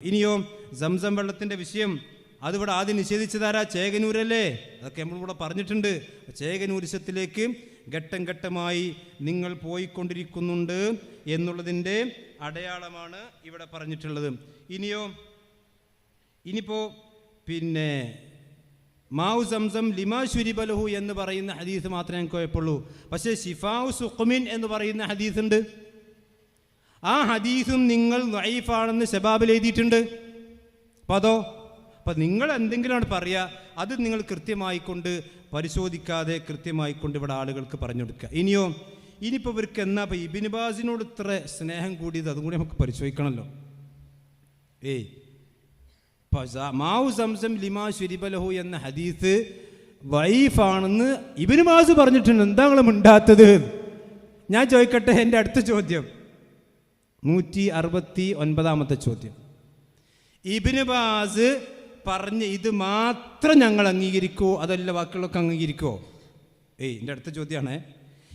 ഇനിയോ സംസം വെള്ളത്തിന്റെ വിഷയം അതിവിടെ ആദ്യം നിഷേധിച്ചതാരാ? ചേകനൂരല്ലേ? അതൊക്കെ നമ്മളിവിടെ പറഞ്ഞിട്ടുണ്ട്. ചേകനൂരിശത്തിലേക്ക് ഘട്ടം ഘട്ടമായി നിങ്ങൾ പോയിക്കൊണ്ടിരിക്കുന്നുണ്ട് എന്നുള്ളതിന്റെ അടയാളമാണ് ഇവിടെ പറഞ്ഞിട്ടുള്ളത്. ഇനിയോ ഇനിയിപ്പോ പിന്നെ മാവു സംസം ലിമാ ശുരിബലഹു എന്ന് പറയുന്ന ഹദീസ് മാത്രമേ ഞങ്ങൾക്ക് കുഴപ്പമുള്ളൂ പക്ഷേ ഷിഫാവു സുഖമിൻ എന്ന് പറയുന്ന ഹദീസ് ഉണ്ട് ആ ഹദീസും നിങ്ങൾ നൈഫാണെന്ന് ഷബാബിൽ എഴുതിയിട്ടുണ്ട്. അപ്പം അതോ അപ്പം നിങ്ങൾ എന്തെങ്കിലുമാണ് പറയുക അത് നിങ്ങൾ കൃത്യമായി കൊണ്ട് പരിശോധിക്കാതെ കൃത്യമായി കൊണ്ട് ഇവിടെ ആളുകൾക്ക് പറഞ്ഞു കൊടുക്കുക. ഇനിയോ ഇനിയിപ്പോൾ ഇവർക്ക് എന്നാ ഇപ്പം ഇബിനുബാസിനോട് ഇത്ര സ്നേഹം കൂടിയത് അതും കൂടി നമുക്ക് പരിശോധിക്കണമല്ലോ. ഏയ് മാവു സംസം ലിമാ ശുരിബലഹു എന്ന ഹദീസ് വൈഫാണെന്ന് ഇബിനുബാസ് പറഞ്ഞിട്ടുണ്ട്. എന്താ നിങ്ങൾ മിണ്ടാത്തത്? ഞാൻ ചോദിക്കട്ടെ എന്റെ അടുത്ത ചോദ്യം. നൂറ്റി അറുപത്തി ഒൻപതാമത്തെ ചോദ്യം. ഇബിന് ബാസ് പറഞ്ഞ് ഇത് മാത്രം ഞങ്ങൾ അംഗീകരിക്കുമോ അതല്ല വാക്കുകളൊക്കെ അംഗീകരിക്കുമോ ഏയ് എന്റെ അടുത്ത ചോദ്യമാണ്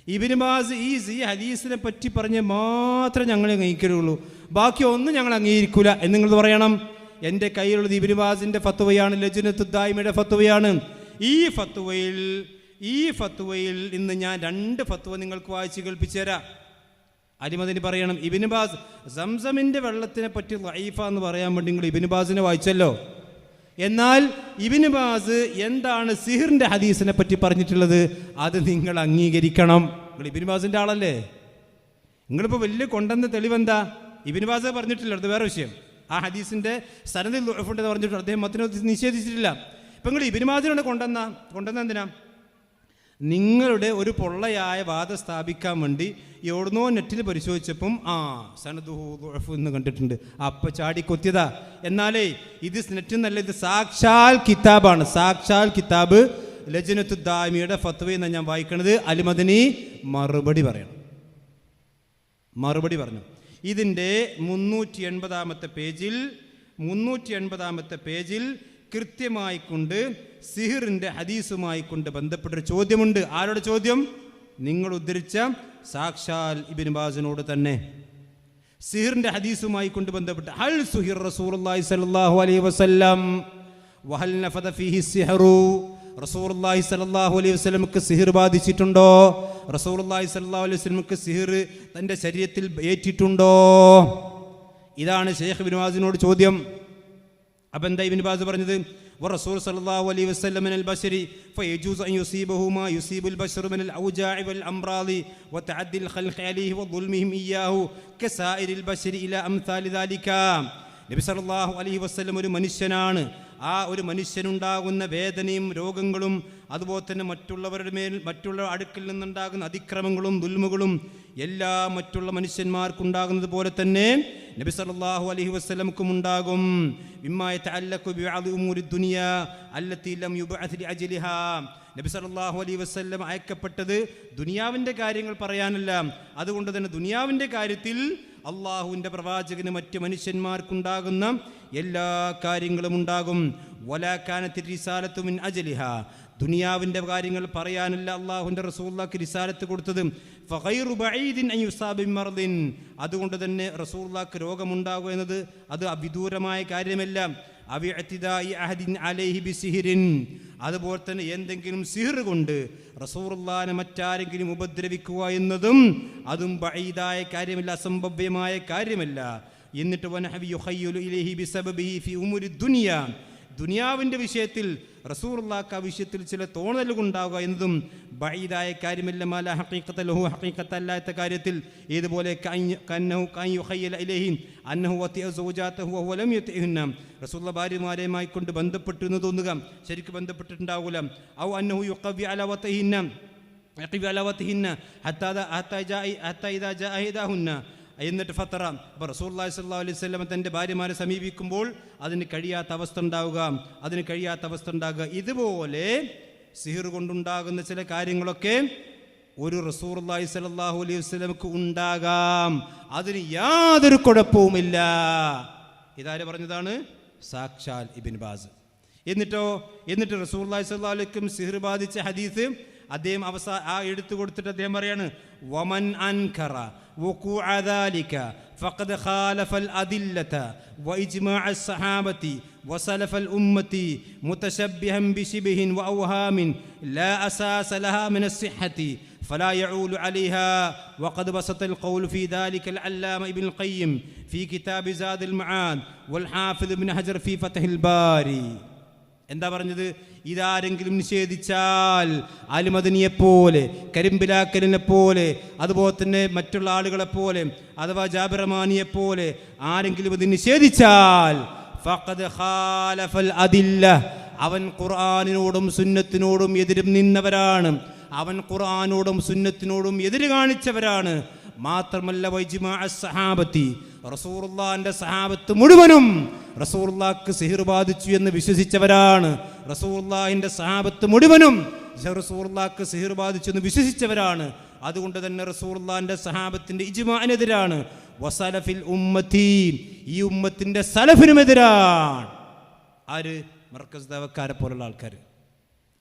ഇബിന് ബാസ് ഈ ഈ ഹദീസിനെ പറ്റി പറഞ്ഞ് മാത്രം ഞങ്ങൾ അംഗീകരിക്കുള്ളൂ. ബാക്കി ഒന്നും ഞങ്ങൾ അംഗീകരിക്കൂല. എന്ന് നിങ്ങൾ പറയണം. എന്റെ കയ്യിലുള്ളത് ഇബിന് ബാസിന്റെ ഫത്തുവയാണ് ലജുനത്തുദ്ദായ്മയുടെ ഫത്തുവയാണ് ഈ ഫത്തുവയിൽ ഈ ഫത്തുവയിൽ ഇന്ന് ഞാൻ രണ്ട് ഫത്തുവ നിങ്ങൾക്ക് വായിച്ച് കേൾപ്പിച്ചു തരാം. അലിമദിന് പറയണം. ഇബിന് ബാസ് സംസമിന്റെ വെള്ളത്തിനെ പറ്റി ലൈഫ എന്ന് പറയാൻ വേണ്ടി നിങ്ങൾ ഇബിന് ബാസിനെ വായിച്ചല്ലോ. എന്നാൽ ഇബിന് ബാസ് എന്താണ് സിഹിറിന്റെ ഹദീസിനെ പറ്റി പറഞ്ഞിട്ടുള്ളത്? അത് നിങ്ങൾ അംഗീകരിക്കണം. നിങ്ങൾ ഇബിന് ബാസിന്റെ ആളല്ലേ? നിങ്ങളിപ്പോൾ വലിയ കൊണ്ടെന്ന തെളിവെന്താ ഇബിന് ബാസ് പറഞ്ഞിട്ടില്ല അത് വേറെ വിഷയം. ആ ഹദീസിന്റെ സനദിൽ ഉണ്ടെന്ന് പറഞ്ഞിട്ട് അദ്ദേഹം മത്തിനെ നിഷേധിച്ചിട്ടില്ല. ഇപ്പൊ നിങ്ങൾ ഇബിന് ബാസിനോട് കൊണ്ടെന്ന കൊണ്ടെന്ന എന്തിനാ? നിങ്ങളുടെ ഒരു പൊള്ളയായ വാദം സ്ഥാപിക്കാൻ വേണ്ടി എവിടുന്നോ നെറ്റിൽ പരിശോധിച്ചപ്പം ആ സനദുഹു എന്ന് കണ്ടിട്ടുണ്ട്. അപ്പ ചാടിക്കൊത്തിയതാ എന്നാലേ ഇത് നെറ്റ് നല്ല ഇത് സാക്ഷാൽ കിതാബാണ്. സാക്ഷാൽ കിതാബ് ലജനത്തു ദാമിയുടെ ഫത്വ എന്ന് ഞാൻ വായിക്കണത്. അലിമദനി മറുപടി പറയണം. മറുപടി പറഞ്ഞു. ഇതിന്റെ മുന്നൂറ്റി എൺപതാമത്തെ പേജിൽ മുന്നൂറ്റി എൺപതാമത്തെ പേജിൽ കൃത്യമായി കൊണ്ട് സിഹിറിന്റെ ഹദീസുമായി കൊണ്ട് ബന്ധപ്പെട്ടൊരു ചോദ്യമുണ്ട്. ആരുടെ ചോദ്യം? നിങ്ങൾ ഉദ്ധരിച്ച സാക്ഷാൽ ഇബിൻ ബാസിനോട് തന്നെ. സിഹിറിന്റെ ഹദീസുമായി കൊണ്ട് ബന്ധപ്പെട്ട് ഹൽ സുഹിർ സ്വല്ലല്ലാഹു അലൈഹി വസല്ലം വഹൽ നഫദ ഫീഹി സിഹറു. റസൂലുള്ളാഹി സലാഹു അലൈഹി വസല്ലമക്ക് സിഹിർ ബാധിച്ചിട്ടുണ്ടോ? റസൂലുള്ളാഹി സലാഹു അലൈഹി വസല്ലമക്ക് സിഹിർ തന്റെ ശരീരത്തിൽ ഏറ്റിട്ടുണ്ടോ? ഇതാണ് ഷെയ്ഖ് ഇബ്നു ബാസിനോട് ചോദ്യം. അപ്പം എന്താ ഇബിൻ ബാസ് പറഞ്ഞത് ورسول صلى الله عليه وسلم من البشر فيجوز أن يصيبه ما يصيب البشر من الأوجاع والأمراض وتعدي الخلق عليه وظلمهم إياه كسائر البشر إلى أمثال ذلك നബി സല്ലല്ലാഹു അലൈഹി വസല്ലം ഒരു മനുഷ്യനാണ് ആ ഒരു മനുഷ്യനുണ്ടാകുന്ന വേദനയും രോഗങ്ങളും അതുപോലെ തന്നെ മറ്റുള്ളവരുടെ മേൽ മറ്റുള്ള അടുക്കിൽ നിന്നുണ്ടാകുന്ന അതിക്രമങ്ങളും ദുൽമുകളും എല്ലാ മറ്റുള്ള മനുഷ്യന്മാർക്കുണ്ടാകുന്നത് പോലെ തന്നെ നബി സല്ലല്ലാഹു അലൈഹി വസല്ലമക്കും ഉണ്ടാകും. മിമ്മായ തഅല്ലഖു ബിഅദി ഉമൂരി ലം ലിഅജ്ലിഹാ നബി സല്ലല്ലാഹു അലൈഹി വസല്ലം അയക്കപ്പെട്ടത് ദുനിയാവിന്റെ കാര്യങ്ങൾ പറയാനല്ല. അതുകൊണ്ട് തന്നെ ദുനിയാവിന്റെ കാര്യത്തിൽ അള്ളാഹുവിന്റെ പ്രവാചകന് മറ്റ് മനുഷ്യന്മാർക്കുണ്ടാകുന്ന എല്ലാ കാര്യങ്ങളും ഉണ്ടാകും. വലാക്കാനത്തിൽ റിസാലത്തുമിൻ അജലിഹ. ദുനിയാവിന്റെ കാര്യങ്ങൾ പറയാനല്ല അള്ളാഹുന്റെ റസൂള്ളക്ക് റിസാലത്ത് കൊടുത്തത്. ഫൈറുബൈദിൻ. അതുകൊണ്ട് തന്നെ റസൂള്ളക്ക് രോഗമുണ്ടാകുക എന്നത് അത് അവിദൂരമായ കാര്യമല്ല. അതുപോലെ തന്നെ എന്തെങ്കിലും സിഹിർ കൊണ്ട് റസൂറുല്ലാനെ മറ്റാരെങ്കിലും ഉപദ്രവിക്കുക എന്നതും അതും ബൈദായ കാര്യമല്ല അസംഭവ്യമായ കാര്യമല്ല. എന്നിട്ട് ബിസബബിഹി ദുനിയാവിന്റെ വിഷയത്തിൽ റസൂർക്ക വിഷയത്തിൽ ചില തോന്നലുകൾ ഉണ്ടാവുക എന്നതും ബൈദായ കാര്യമല്ല മാല ഹഖീഖത്തല്ലാത്ത കാര്യത്തിൽ ഇതുപോലെ റസൂള്ള ഭാര്യമാരെയുമായി കൊണ്ട് ബന്ധപ്പെട്ടു എന്ന് തോന്നുക ശരിക്ക് ബന്ധപ്പെട്ടിട്ടുണ്ടാവില്ല ഔ അന്നഹു യുക്കവ്യ അല വതഹിന്ന യഖവി അല വതഹിന്ന ഹത്താ എന്നിട്ട് ഫത്തറ. അപ്പോൾ റസൂല്ലാഹി സ്വല്ലാ അലൈഹി വസല്ലം തന്റെ ഭാര്യമാരെ സമീപിക്കുമ്പോൾ അതിന് കഴിയാത്ത അവസ്ഥ ഉണ്ടാവുക അതിന് കഴിയാത്ത അവസ്ഥ ഉണ്ടാകുക. ഇതുപോലെ സിഹിർ കൊണ്ടുണ്ടാകുന്ന ചില കാര്യങ്ങളൊക്കെ ഒരു റസൂർല്ലാഹി സ്വല്ലാഹു അലൈഹി വസ്ലമക്ക് ഉണ്ടാകാം. അതിന് യാതൊരു കുഴപ്പവുമില്ല. ഇതാര് പറഞ്ഞതാണ്? സാക്ഷാൽ ഇബിൻ ബാസ്. എന്നിട്ടോ എന്നിട്ട് റസൂർ സ്വല്ലല്ലാഹു അലൈക്കും സിഹിർ ബാധിച്ച ഹദീസ് അദ്ദേഹം അവസാ ആ എടുത്തു കൊടുത്തിട്ട് അദ്ദേഹം പറയാണ് വമൻ അൻകറ وقوع ذلك فقد خالف الأدلة وإجماع الصحابة وسلف الأمة متشبها بشبه وأوهام لا أساس لها من الصحة فلا يعول عليها. وقد بسط القول في ذلك العلامة ابن القيم في كتاب زاد المعاد والحافظ ابن حجر في فتح الباري. എന്താ പറഞ്ഞത്? ഇതാരെങ്കിലും നിഷേധിച്ചാൽ അലിമദനിയെ പോലെ കരിമ്പിലാക്കലിനെ പോലെ അതുപോലെ തന്നെ മറ്റുള്ള ആളുകളെ പോലെ അഥവാ ജാബിറമാനിയെ പോലെ ആരെങ്കിലും ഇത് നിഷേധിച്ചാൽ അവൻ ഖുർആാനിനോടും സുന്നത്തിനോടും എതിരും നിന്നവരാണ്. അവൻ ഖുർആാനോടും സുന്നത്തിനോടും എതിര് കാണിച്ചവരാണ്. മാത്രമല്ല വൈജിമാ സഹാബത്തി റസൂറുല്ലാന്റെ സഹാബത്ത് മുഴുവനും റസൂറുല്ലാക്ക് സിഹിർ ബാധിച്ചു എന്ന് വിശ്വസിച്ചവരാണ്. റസൂറുല്ലാഹിന്റെ സഹാബത്ത് മുഴുവനും റസൂറുല്ലാക്ക് സിഹിർ ബാധിച്ചു എന്ന് വിശ്വസിച്ചവരാണ്. അതുകൊണ്ട് തന്നെ റസൂറുല്ലാന്റെ സഹാബത്തിന്റെ ഇജ്മാനെതിരാണ്. വസലഫിൽ ഉമ്മത്തി ഈ ഉമ്മത്തിന്റെ സലഫിനുമെതിരാണ്. ആര്? മർക്കസ് ദേവക്കാരെ പോലുള്ള ആൾക്കാർ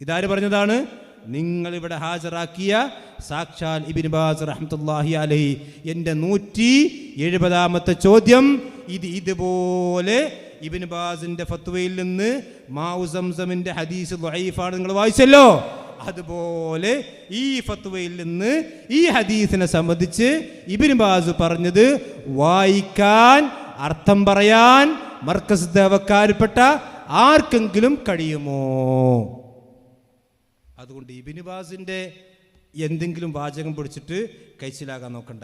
ഇതാര് പറഞ്ഞതാണ്? നിങ്ങൾ ഇവിടെ ഹാജരാക്കിയ സാക്ഷാൽ ഇബിൻ ബാസ് റഹ്മത്തുല്ലാഹി അലഹി. എന്റെ നൂറ്റി എഴുപതാമത്തെ ചോദ്യം ഇത് ഇതുപോലെ ഇബിൻ ബാസിന്റെ ഫത്വയിൽ നിന്ന് മാവു ഹദീസ് ആണ് നിങ്ങൾ വായിച്ചല്ലോ. അതുപോലെ ഈ ഫത്വയിൽ നിന്ന് ഈ ഹദീസിനെ സംബന്ധിച്ച് ഇബിൻ ബാസ് പറഞ്ഞത് വായിക്കാൻ അർത്ഥം പറയാൻ മർക്കസ് ദേവക്കാരിൽപ്പെട്ട ആർക്കെങ്കിലും കഴിയുമോ? അതുകൊണ്ട് ഇബിനുബാസിന്റെ എന്തെങ്കിലും വാചകം പിടിച്ചിട്ട് കൈച്ചിലാകാൻ നോക്കണ്ട.